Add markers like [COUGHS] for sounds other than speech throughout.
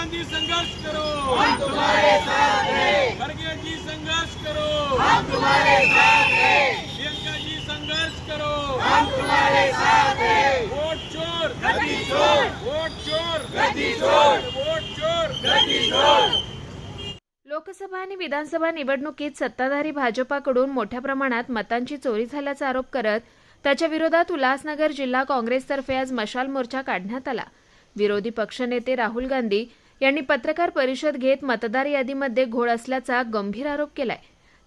गांधी संघर्ष करो। हम तुम्हारे साथ हैं। खड़गे जी संघर्ष करो। हम तुम्हारे साथ हैं। प्रियंका जी संघर्ष करो। हम तुम्हारे साथ हैं। वोट चोर। गद्दी चोर। वोट चोर। गद्दी चोर। वोट चोर। गद्दी चोर। लोकसभा आणि विधानसभा निवडणुकीत सत्ताधारी भाजपाकडून मोठ्या प्रमाणात मतांची चोरी झाल्याचा आरोप करत त्याच्या विरोधात उल्हासनगर जिल्हा काँग्रेसतर्फे आज मशाल मोर्चा काढण्यात आला. विरोधी पक्षनेते राहुल गांधी यांनी पत्रकार परिषद घेत मतदार यादीमध्ये घोळ असल्याचा गंभीर आरोप केलाय.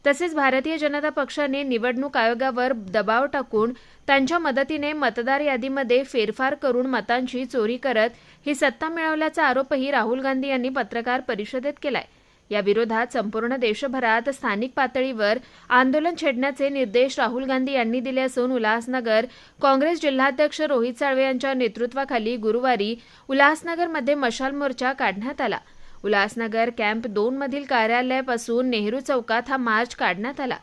तसेच भारतीय जनता पक्षाने निवडणूक आयोगावर दबाव टाकून त्यांच्या मदतीने मतदार यादीमध्ये फेरफार करून मतांची चोरी करत ही सत्ता मिळवल्याचा आरोपही राहुल गांधी यांनी पत्रकार परिषदेत केलाय. या विरोधात संपूर्ण देशभरात स्थानिक पातळीवर आंदोलन छेडण्याचे निर्देश राहुल गांधी यांनी दिले असून उल्हासनगर काँग्रेस जिल्हाध्यक्ष रोहित साळवे यांच्या नेतृत्वाखाली गुरुवारी उल्हासनगरमध्ये मशाल मोर्चा काढण्यात आला. उल्हासनगर कॅम्प दोन मधील कार्यालयापासून नेहरू चौकात हा मार्च काढण्यात आला.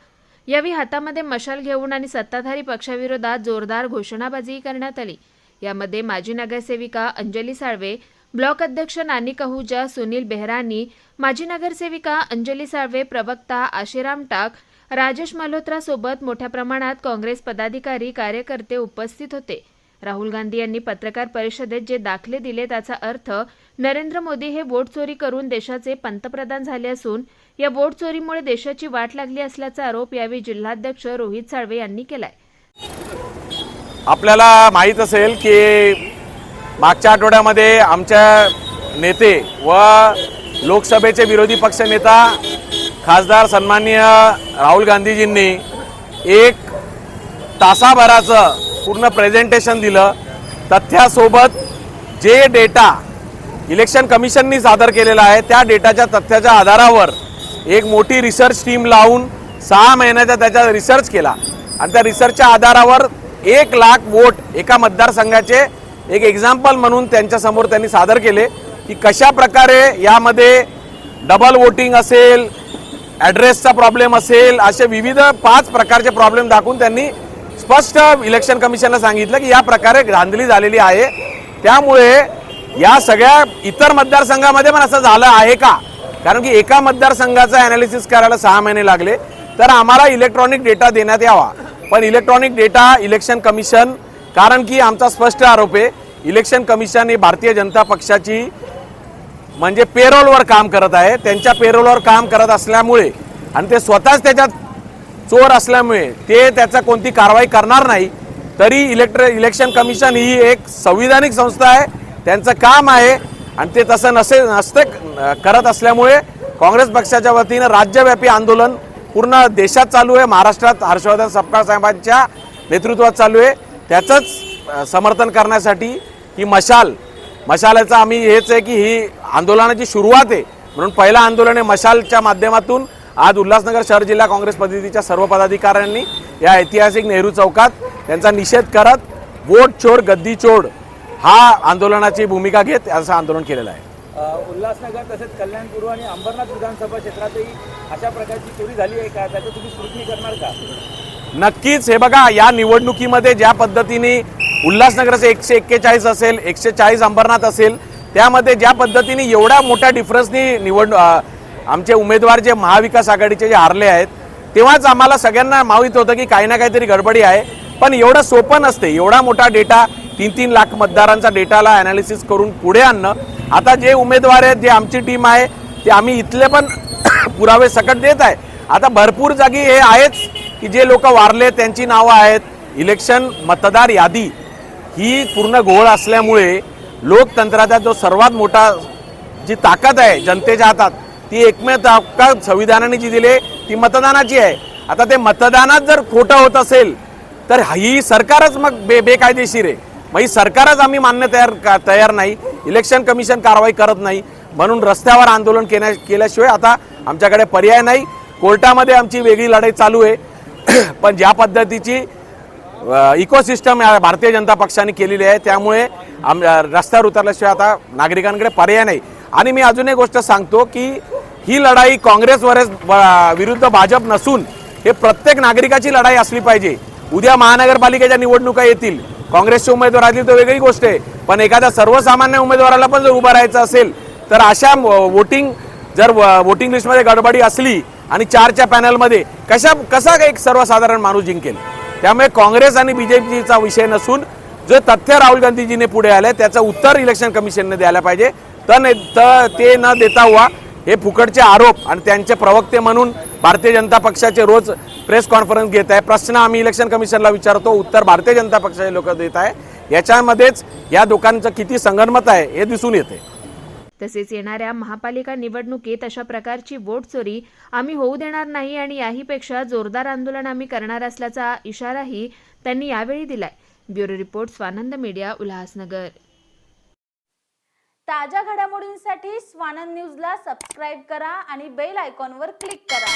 यावेळी हातामध्ये मशाल घेऊन आणि सत्ताधारी पक्षाविरोधात जोरदार घोषणाबाजी करण्यात आली. यामध्ये माजी नगरसेविका अंजली साळवे ब्लॉक अध्यक्ष नानी कहूजा सुनील बेहरानी माजी नगरसेविका अंजली साळवे प्रवक्ता आशिराम टाक राजेश मल्होत्रा सोबत मोठ्या प्रमाणात काँग्रेस पदाधिकारी कार्यकर्ते उपस्थित होते. राहुल गांधी यांनी पत्रकार परिषदेत जे दाखले दिले त्याचा अर्थ नरेंद्र मोदी हे वोट चोरी करून देशाचे पंतप्रधान झाले असून या वोट चोरीमुळे देशाची वाट लागली असल्याचा आरोप यावेळी जिल्हाध्यक्ष रोहित साळवे यांनी केलाय. आपल्याला माहीत असेल की मागच्या आठवड्यामध्ये आमच्या नेते व लोकसभेचे विरोधी पक्षनेता खासदार सन्माननीय राहुल गांधीजींनी एक तासाभराचं पूर्ण प्रेझेंटेशन दिलं. तथ्यासोबत जे डेटा इलेक्शन कमिशननी सादर केलेला आहे त्या डेटाच्या तथ्याच्या आधारावर एक मोठी रिसर्च टीम लावून सहा महिन्याचा त्याचा रिसर्च केला. आणि त्या रिसर्चच्या आधारावर एक लाख वोट एका मतदारसंघाचे एक एक्झाम्पल म्हणून त्यांच्यासमोर त्यांनी सादर केले की कशा प्रकारे यामध्ये डबल वोटिंग असेल ॲड्रेसचा प्रॉब्लेम असेल असे विविध पाच प्रकारचे प्रॉब्लेम दाखवून त्यांनी स्पष्ट इलेक्शन कमिशनला सांगितलं की या प्रकारे धांदली झालेली आहे. त्यामुळे या सगळ्या इतर मतदारसंघामध्ये पण असं झालं आहे का? कारण की एका मतदारसंघाचं अनालिसिस करायला सहा महिने लागले. तर आम्हाला इलेक्ट्रॉनिक डेटा देण्यात यावा. पण इलेक्ट्रॉनिक डेटा इलेक्शन कमिशन कारण की आमचा स्पष्ट आरोप आहे इलेक्शन कमिशन ही भारतीय जनता पक्षाची म्हणजे पेरोलवर काम करत आहे. त्यांच्या पेरोलवर काम करत असल्यामुळे आणि ते स्वतःच त्याच्यात चोर असल्यामुळे ते त्याचा कोणती कारवाई करणार नाही. तरी इलेक्ट्र इलेक्शन कमिशन ही एक संविधानिक संस्था आहे. त्यांचं काम आहे आणि ते तसं नसे नसते करत असल्यामुळे काँग्रेस पक्षाच्या वतीनं राज्यव्यापी आंदोलन पूर्ण देशात चालू आहे. महाराष्ट्रात हर्षवर्धन सपकाळ साहेबांच्या नेतृत्वात चालू आहे. त्याचंच समर्थन करण्यासाठी ही मशाल मशालाचं आम्ही हेच आहे की ही आंदोलनाची सुरुवात आहे. म्हणून पहिलं आंदोलन आहे मशालच्या माध्यमातून आज उल्हासनगर शहर जिल्हा काँग्रेस पद्धतीच्या सर्व पदाधिकाऱ्यांनी या ऐतिहासिक नेहरू चौकात त्यांचा निषेध करत वोट चोर गद्दी चोड हा आंदोलनाची भूमिका घेत असं आंदोलन केलेलं आहे. उल्हासनगर तसेच कल्याणपूर्व आणि अंबरनाथ विधानसभा क्षेत्रातही अशा प्रकारची चोरी झाली आहे का? त्याचं तुम्ही सुरुचनी करणार का? नक्कीच हे बघा या निवडणुकीमध्ये ज्या पद्धतीने उल्हासनगरचं एकशे एक्केचाळीस असेल एकशे चाळीस अंबरनाथ असेल त्यामध्ये ज्या पद्धतीने एवढ्या मोठ्या डिफरन्सनी निवड आमचे उमेदवार जे महाविकास आघाडीचे जे हारले आहेत तेव्हाच आम्हाला सगळ्यांना माहीत होतं की काही ना काहीतरी गडबडी आहे. पण एवढं सोपं नसते. एवढा मोठा डेटा तीन तीन लाख मतदारांचा डेटाला अनालिसिस करून पुढे आणणं. आता जे उमेदवार आहेत जे आमची टीम आहे ते आम्ही इथले पण [COUGHS] पुरावे सकट देत आहे. आता भरपूर जागी हे आहेच की जे लोक वारले त्यांची नावं आहेत. इलेक्शन मतदार यादी. ही पूर्ण घोळ असल्यामुळे लोकतंत्राचा जो सर्वात मोठा जी ताकद आहे जनतेच्या हातात ती एकमेव ताकद संविधानाने जी दिली आहे, ती मतदानाची आहे. आता ते मतदानात जर खोटं होत असेल तर ही सरकारच मग बे बेकायदेशीर आहे. मग ही सरकारच आम्ही मान्य तयार का- तयार नाही इलेक्शन कमिशन कारवाई करत नाही म्हणून रस्त्यावर आंदोलन केल्या केल्याशिवाय आता आमच्याकडे पर्याय नाही. कोर्टामध्ये आमची वेगळी लढाई चालू आहे. [CLEARS THROAT] पण ज्या पद्धतीची इकोसिस्टम भारतीय जनता पक्षाने केलेली आहे. त्यामुळे आम रस्त्यावर उतरल्याशिवाय आता नागरिकांकडे पर्याय नाही. आणि मी अजून एक गोष्ट सांगतो की ही लढाई काँग्रेसवर विरुद्ध भाजप नसून हे प्रत्येक नागरिकाची लढाई असली पाहिजे. उद्या महानगरपालिकेच्या निवडणुका येतील. काँग्रेसचे उमेदवार असतील तर वेगळी गोष्ट आहे. पण एखाद्या सर्वसामान्य उमेदवाराला पण जर उभं राहायचं असेल तर अशा वोटिंग जर वोटिंग लिस्टमध्ये गडबडी असली आणि चारच्या पॅनलमध्ये कशा कसा एक सर्वसाधारण माणूस जिंकेल? त्यामुळे काँग्रेस आणि बीजेपीचा विषय नसून जे तथ्य राहुल गांधीजीने पुढे आले त्याचं उत्तर इलेक्शन कमिशनने द्यायला पाहिजे. तर ते न देता हुआ हे फुकटचे आरोप आणि त्यांचे प्रवक्ते म्हणून भारतीय जनता पक्षाचे रोज प्रेस कॉन्फरन्स घेत आहे. प्रश्न आम्ही इलेक्शन कमिशनला विचारतो उत्तर भारतीय जनता पक्षाचे लोक देत आहे. याच्यामध्येच या दोघांचं किती संगनमत आहे हे दिसून येते. तसेच येणाऱ्या महापालिका निवडणुकीत अशा प्रकारची वोट चोरी आम्ही होऊ देणार नाही आणि याहीपेक्षा जोरदार आंदोलन आम्ही करणार असल्याचा इशाराही त्यांनी यावेळी दिलाय. Bureau report Swanand media Ulhasnagar. ताज्या घडामोडींसाठी स्वानंद न्यूजला सबस्क्राईब करा आणि बेल आयकॉनवर क्लिक करा.